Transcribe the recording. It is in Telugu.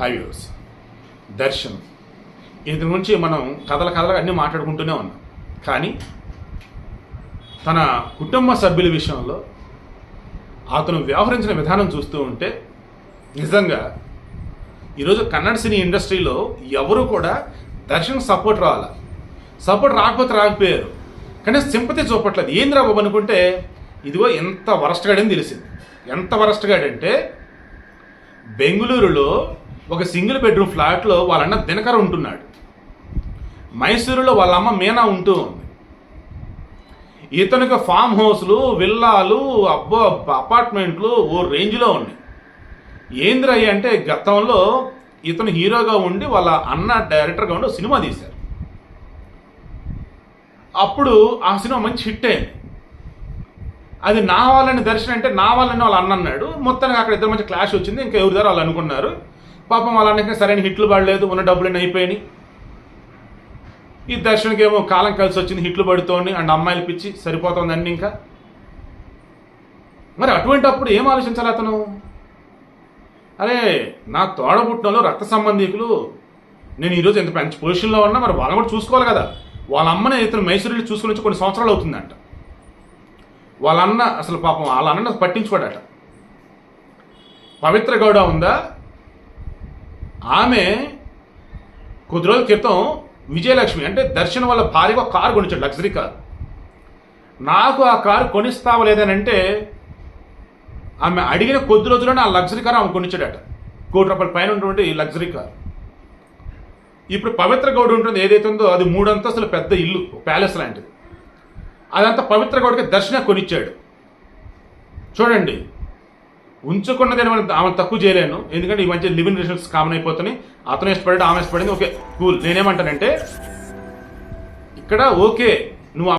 హైవ్యూస్ దర్శన్. ఇది గురించి మనం కథల కథలు అన్నీ మాట్లాడుకుంటూనే ఉన్నాం. కానీ తన కుటుంబ సభ్యుల విషయంలో అతను వ్యవహరించిన విధానం చూస్తూ ఉంటే నిజంగా ఈరోజు కన్నడ సినీ ఇండస్ట్రీలో ఎవరు కూడా దర్శన్ సపోర్ట్ రావాల సపోర్ట్ రాకపోతే రాకపోయారు. కానీ సింపతి చూపట్లేదు. ఏంది రా బాబు అనుకుంటే ఇదిగో ఎంత వరస్ట్గాడని తెలిసింది. ఎంత వరస్ట్గాడంటే బెంగళూరులో ఒక సింగిల్ బెడ్రూమ్ ఫ్లాట్లో వాళ్ళన్న దినకర ఉంటున్నాడు. మైసూరులో వాళ్ళ అమ్మ మీనా ఉంటూ ఉంది. ఇతనికి ఫామ్ హౌస్లు విల్లాలు అబ్బో అపార్ట్మెంట్లు ఓ రేంజ్లో ఉన్నాయి. ఏంద్రయ్య అంటే గతంలో ఇతను హీరోగా ఉండి వాళ్ళ అన్న డైరెక్టర్గా ఉండి సినిమా తీశారు. అప్పుడు ఆ సినిమా మంచి హిట్ అయింది. అది నా వాళ్ళని దర్శనం అంటే నా వాళ్ళని వాళ్ళు అన్న అన్నాడు. మొత్తానికి అక్కడ ఇద్దరు మంచి క్లాష్ వచ్చింది. ఇంకా ఎవరి దగ్గర వాళ్ళు అనుకున్నారు. పాపం వాళ్ళ సరైన హిట్లు పడలేదు ఉన్న డబ్బులు అయిపోయినాయి. ఈ దర్శనకి ఏమో కాలం కలిసి వచ్చింది హిట్లు పడుతోంది అండ్ అమ్మాయిలు పిచ్చి సరిపోతుంది అన్ని ఇంకా. మరి అటువంటి అప్పుడు ఏం ఆలోచించాలి అతను? అరే నా తోడబుట్టలో రక్త సంబంధికులు నేను ఈరోజు ఎంత మంచి పొజిషన్లో ఉన్నా మరి వాళ్ళని కూడా చూసుకోవాలి కదా. వాళ్ళ అమ్మని ఇతను మైసూరులో చూసుకుని వచ్చి కొన్ని సంవత్సరాలు అవుతుందంట. వాళ్ళ అన్న అసలు పాపం వాళ్ళ అన్న పట్టించుకోడట. పవిత్ర గౌడ ఉందా? ఆమె కొద్ది రోజుల క్రితం విజయలక్ష్మి అంటే దర్శన్ వాళ్ళ భార్యగా కారు కొనిచ్చాడు లగ్జరీ కారు. నాకు ఆ కారు కొనిస్తావా లేదనంటే ఆమె అడిగిన కొద్ది రోజుల్లోనే ఆ లగ్జరీ కారు ఆమె కొనిచ్చాడట. కోటి రూపాయల పైన ఉన్నటువంటి ఈ లగ్జరీ కారు. ఇప్పుడు పవిత్ర గౌడ్ ఉంటుంది ఏదైతే ఉందో అది మూడు అంతస్తుల పెద్ద ఇల్లు ప్యాలెస్ లాంటిది. అదంతా పవిత్ర గౌడ్కి దర్శన కొనిచ్చాడు. చూడండి ఉంచుకున్నది ఆమె తక్కువ చేయలేను. ఎందుకంటే ఈ మధ్య లివింగ్ రిలేషన్స్ కామన్ అయిపోతున్నాయి. అతను ఇష్టపడి ఆమె ఇష్టపడింది ఓకే కూల్. నేనేమంటానంటే ఇక్కడ ఓకే